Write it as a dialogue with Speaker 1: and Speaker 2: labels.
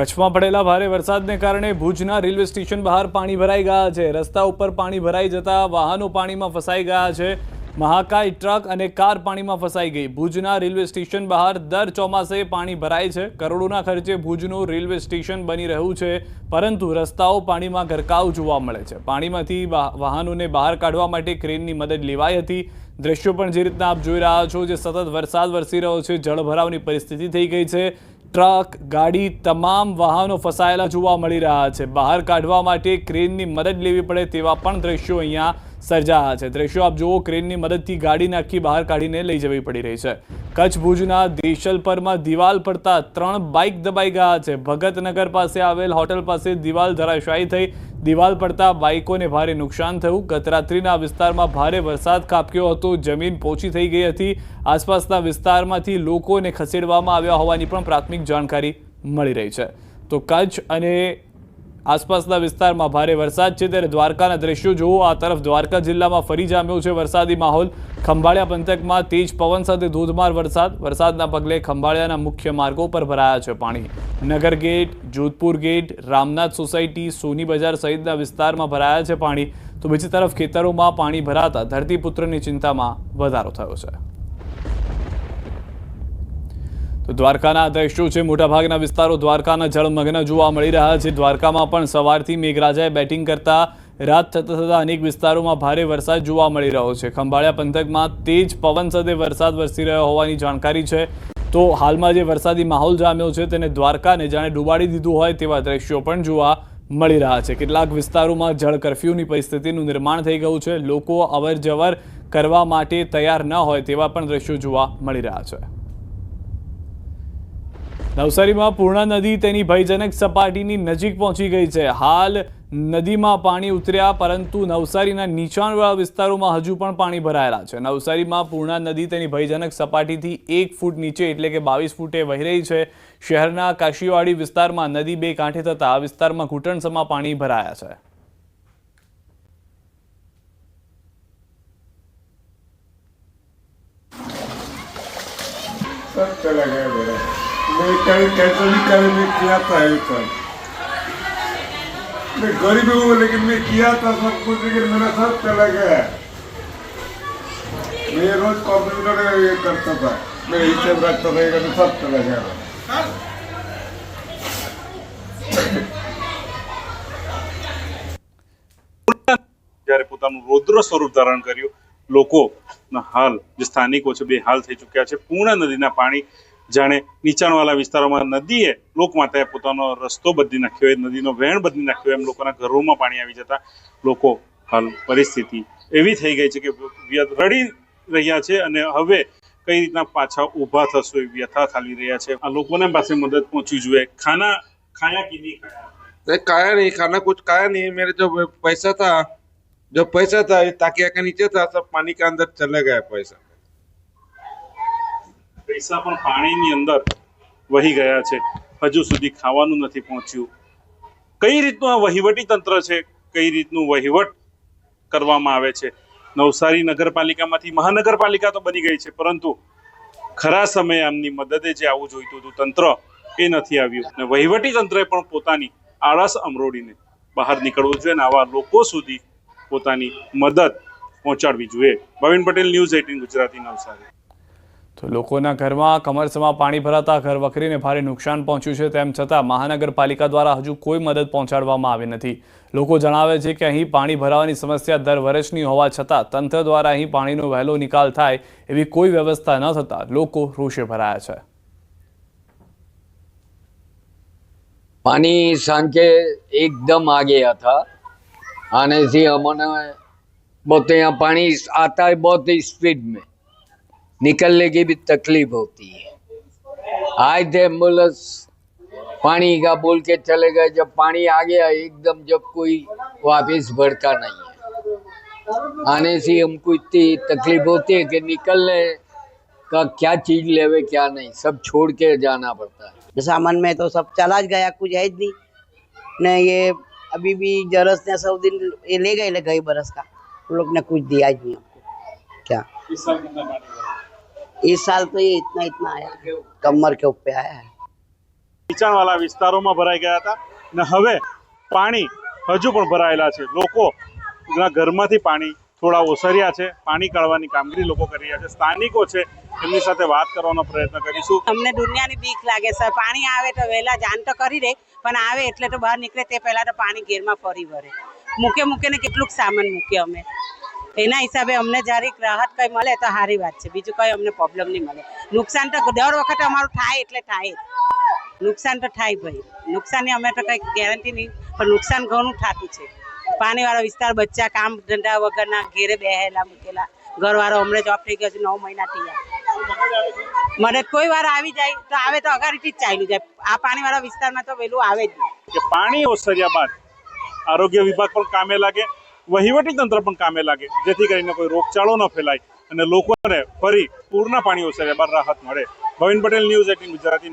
Speaker 1: કચ્છમાં પડેલા ભારે વરસાદને કારણે ભુજના રેલવે સ્ટેશન બહાર પાણી ભરાઈ ગયા છે. રસ્તા ઉપર પાણી ભરાઈ જતા વાહનો પાણીમાં ફસાઈ ગયા છે. મહાકાય ટ્રક અને કાર પાણીમાં ફસાઈ ગઈ. ભુજના રેલવે સ્ટેશન બહાર દર ચોમાસે પાણી ભરાય છે. કરોડોના ખર્ચે ભુજનું રેલવે સ્ટેશન બની રહ્યું છે, પરંતુ રસ્તાઓ પાણીમાં ગરકાવ જોવા મળે છે. પાણીમાંથી વાહનોને બહાર કાઢવા માટે ક્રેનની મદદ લેવાઈ હતી. દ્રશ્યો પણ જે રીતના આપ જોઈ રહ્યા છો, જે સતત વરસાદ વરસી રહ્યો છે, જળભરાવની પરિસ્થિતિ થઈ ગઈ છે. ટ્રક, ગાડી, તમામ વાહનો ફસાયેલા જોવા મળી રહ્યા છે. બહાર કાઢવા માટે ક્રેનની મદદ લેવી પડે તેવા પણ દ્રશ્યો અહીંયા સર્જાયા છે. દ્રશ્યો આપ જુઓ, ક્રેનની મદદથી ગાડીને આખી બહાર કાઢીને લઈ જવી પડી રહી છે. કચ્છ ભુજના દેશલપરમાં દિવાલ પડતા ત્રણ બાઇક દબાઈ ગયા છે. ભગતનગર પાસે આવેલ હોટલ પાસે દિવાલ ધરાશાયી થઈ. દિવાલ પડતા બાઇકોને ભારે નુકસાન થયું. ગતરાત્રિના વિસ્તારમાં ભારે વરસાદ ખાબક્યો હતો. જમીન પોચી થઈ ગઈ હતી. આસપાસના વિસ્તારમાંથી લોકોને ખસેડવામાં આવ્યા હોવાની પણ પ્રાથમિક જાણકારી મળી રહી છે. તો કચ્છ અને આસપાસના વિસ્તારમાં ભારે વરસાદ છે ત્યારે દ્વારકાના દ્રશ્યો જુઓ. આ તરફ દ્વારકા જિલ્લામાં ફરી જામ્યો છે વરસાદી માહોલ. ખંભાળિયા પંથકમાં તેજ પવન સાથે ધોધમાર વરસાદ. વરસાદના પગલે ખંભાળિયાના મુખ્ય માર્ગો પર ભરાયા છે પાણી. Nagar gate, Jodhpur gate, Ramnath society, Soni Bazar સહિતના વિસ્તારમાં ભરાયા છે પાણી. તો બીજી તરફ ખેતરોમાં પાણી ભરાતા ધરતીપુત્રની ચિંતામાં વધારો થયો છે. તો દ્વારકાના દ્રશ્યો છે? મોટાભાગના વિસ્તારો દ્વારકાના જળમગ્ન જોવા મળી રહ્યા છે. દ્વારકામાં પણ સવારથી મેઘરાજાએ બેટિંગ કરતા રાત થતાં થતા અનેક વિસ્તારોમાં ભારે વરસાદ જોવા મળી રહ્યો છે. ખંભાળિયા પંથકમાં તેજ પવન સાથે વરસાદ વરસી રહ્યો હોવાની જાણકારી છે. તો હાલમાં જે વરસાદી માહોલ જામ્યો છે તેને દ્વારકાને જાણે ડૂબાડી દીધું હોય તેવા દ્રશ્યો પણ જોવા મળી રહ્યા છે. કેટલાક વિસ્તારોમાં જળ કરફ્યુની પરિસ્થિતિનું નિર્માણ થઈ ગયું છે. લોકો અવર કરવા માટે તૈયાર ન હોય તેવા પણ દ્રશ્યો જોવા મળી રહ્યા છે. નવસારીમાં પૂર્ણા નદી તેની ભયજનક સપાટીની નજીક પહોંચી ગઈ છે હાલ નદીમાં પાણી ઉતર્યા પરંતુ નવસારીના નીચાણવાળા વિસ્તારોમાં હજુ પણ પાણી ભરાયેલા છે નવસારીમાં પૂર્ણા નદી તેની ભયજનક સપાટીથી એક ફૂટ નીચે એટલે કે બાવીસ ફૂટે વહી રહી છે શહેરના કાશીવાડી વિસ્તારમાં નદી બે કાંઠે થતા આ વિસ્તારમાં ઘૂંટણસમાં પાણી ભરાયા છે
Speaker 2: सब चला गया मेरा मैं कहीं कैसे भी करे मैं किया था ये सब मैं गरीब हूँ लेकिन मैं किया था सब कुछ लेकिन मेरा सब चला गया मैं रोज कंप्यूटर में ये करता था मैं हिसाब रखता था ये करता सब चला गया मेरा।
Speaker 3: જ્યારે પોતાનું રૌદ્ર સ્વરૂપ ધારણ કર્યું લોકોના હાલ જે સ્થાનિકો છે બે હાલ થઈ ચૂક્યા છે પૂર્ણ નદીના પાણી જાણે નીચાણવાળા વિસ્તારોમાં નદીએ લોકમાતાએ પોતાનો રસ્તો બદલી નાખ્યો એ નદીનો વહેણ બદલી નાખ્યો એમ લોકોના ઘરોમાં પાણી આવી જતા લોકો હાલ પરિસ્થિતિ એવી થઈ ગઈ છે કે વ્ય- રડી રહ્યા છે અને હવે કઈ રીતના પાછા ઊભા થશો એ વ્યથા ખાલી રહ્યા છે આ લોકોને પાસે મદદ પહોંચવી જોઈએ ખાના ખાયા કે નહીં ખાયા
Speaker 4: नहीं खाया नहीं खाना कुछ खाया नहीं मेरे जो पैसा था जो पैसा था ये ताकिया के नीचे था सब पानी के अंदर चले गया पैसा
Speaker 3: પૈસા પણ પાણીની અંદર વહી ગયા છે. હજુ સુધી ખાવાનું નથી પહોંચ્યું. કઈ રીતનું આ વહીવટી તંત્ર છે? કઈ રીતનું વહીવટ કરવામાં આવે છે? નવસારી નગરપાલિકામાંથી મહાનગરપાલિકા તો બની ગઈ છે, પરંતુ ખરા સમયે આમની મદદે જે આવવું જોઈતું હતું તંત્ર એ નથી આવ્યું. અને વહીવટી તંત્રએ પણ પોતાની આળસ અમરોડીને બહાર નીકળવું જોઈએ અને આવા લોકો સુધી પોતાની મદદ પહોંચાડવી જોઈએ. Bhavin Patel, news eighteen Gujarati, Navsari.
Speaker 1: તો લોકોના ઘરમાં કમરસમાં પાણી ભરાતા ઘર વખરીને ભારે નુકસાન પહોંચ્યું છે. તેમ છતાં મહાનગરપાલિકા દ્વારા હજુ કોઈ મદદ પહોંચાડવામાં આવી નથી. લોકો જણાવે છે કે અહીં પાણી ભરાવાની સમસ્યા દર વર્ષની હોવા છતાં તંત્ર દ્વારા અહીં પાણીનો વહેલો નિકાલ થાય એવી કોઈ વ્યવસ્થા ન થતાં લોકો રોષે ભરાયા છે.
Speaker 5: પાણી સાંજે એકદમ આગે હતા. અને જે અમને બધે પાણી આતા બહુ સ્પીડ મેં. निकलने की भी तकलीफ़ होती है। आए थे एंबुलेंस पानी का बोल के चले गए जब पानी आ गया एकदम जब कोई वापस भड़का नहीं है। आने से हमको इतनी तकलीफ़ होती है कि निकलने का क्या चीज़ लेवे क्या नहीं सब छोड़ के जाना पड़ता है।
Speaker 6: सामान में तो सब चला गया कुछ है नहीं। ने ये अभी भी जरस ने सब दिन ये ले गए ले गई बरस का। उन लोग ने कुछ दिया नहीं हमको। क्या?
Speaker 3: इस साल कितना पानी भरा?
Speaker 6: इस साल तो ये इतना इतना आया कमर के ऊपर आया है
Speaker 3: નીચાણવાળા વિસ્તારોમાં ભરાઈ ગયા હતા ને હવે પાણી હજુ પણ ભરાયેલા છે લોકો ના ઘરમાંથી પાણી થોડા ઓસર્યા છે પાણી કાઢવાની કામગીરી લોકો કરી રહ્યા છે સ્થાનિકો છે એમની સાથે વાત કરવાનો પ્રયત્ન કરીશું
Speaker 7: અમને દુનિયાની બીક લાગે સર પાણી આવે તો વહેલા જાણ તો કરી દે પણ આવે એટલે તો બહાર નીકળે તે પહેલા તો પાણી ઘેરમાં ફરી વળે મૂકે મૂકે ને કેટલુંક સામાન મૂકીએ અમે એના હિસાબે અમને જ્યારે રાહત કઈ મળે તો સારી વાત છે. બીજું કઈ અમને પ્રોબ્લેમ નહીં મળે. નુકસાન તો દર વખતે અમારું થાય એટલે થાય નુકસાન તો થાય ભાઈ. નુકસાનની અમે તો કઈ ગેરંટી નહીં, પણ નુકસાન ઘણું થતું છે. પાણીવાળો વિસ્તાર, બચ્ચા કામ ધંધા વગરના, ઘેરે બેહેલા, મૂકેલા. ઘરવાળો હમણાં જોબ થઈ ગયો છે, નવ મહિના થયા મને કોઈ વાર આવી જાય તો આવે તો અગાડીથી જ ચાલ્યું જાય. આ પાણીવાળા વિસ્તારમાં તો વહેલું આવે જ
Speaker 3: પાણી ઓસર્યા બાદ આરોગ્ય વિભાગ પણ કામે લાગે. વહીવટી તંત્ર પણ કામે લાગે, જેથી કરીને કોઈ રોગચાળો ન ફેલાય અને લોકોને ફરી પૂરના પાણી ઓસર્યા બાદ રાહત મળે. Bhavin Patel news eighteen Gujarati